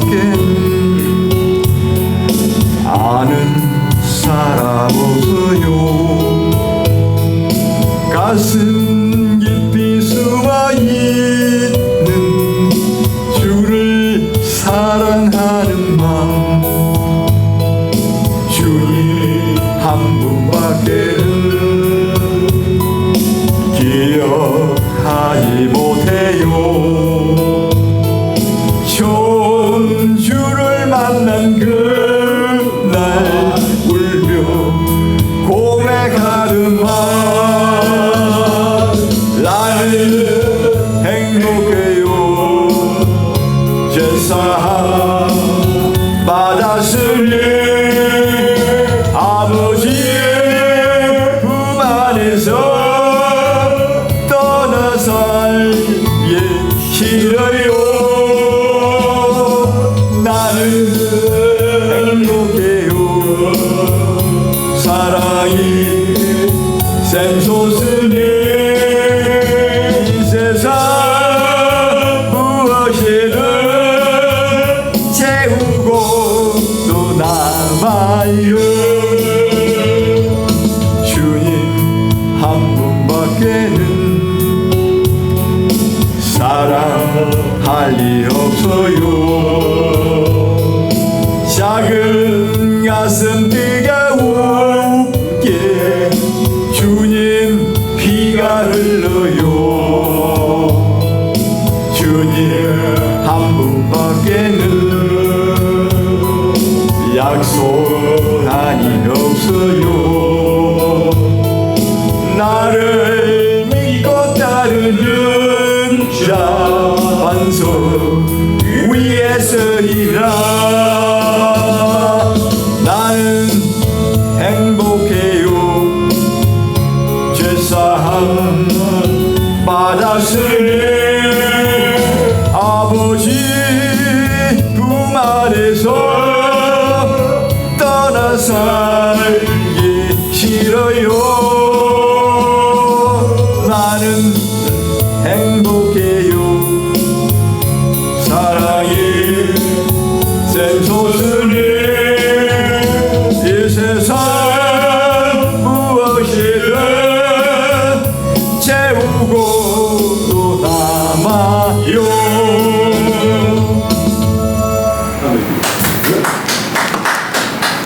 밖에는 아는 사람 없어요. 가슴 깊이 숨어 있는 주를 사랑하는 마음. 주님 한 분밖에 만난 그날 울며 고백하는만 나는 행복해요. 제사함 받았으니 아버지의 샘솟으니 이 세상 무엇이든 채우고 또 남아요. 주님 한 분밖에는 사랑할 리 없어요. 작은 가슴 약속하니 없어요. 나를 믿고 따르는 자 반석 위에 서리라. 나는 행복해요. 제사함 받았으니 사랑을 예, 싫어요.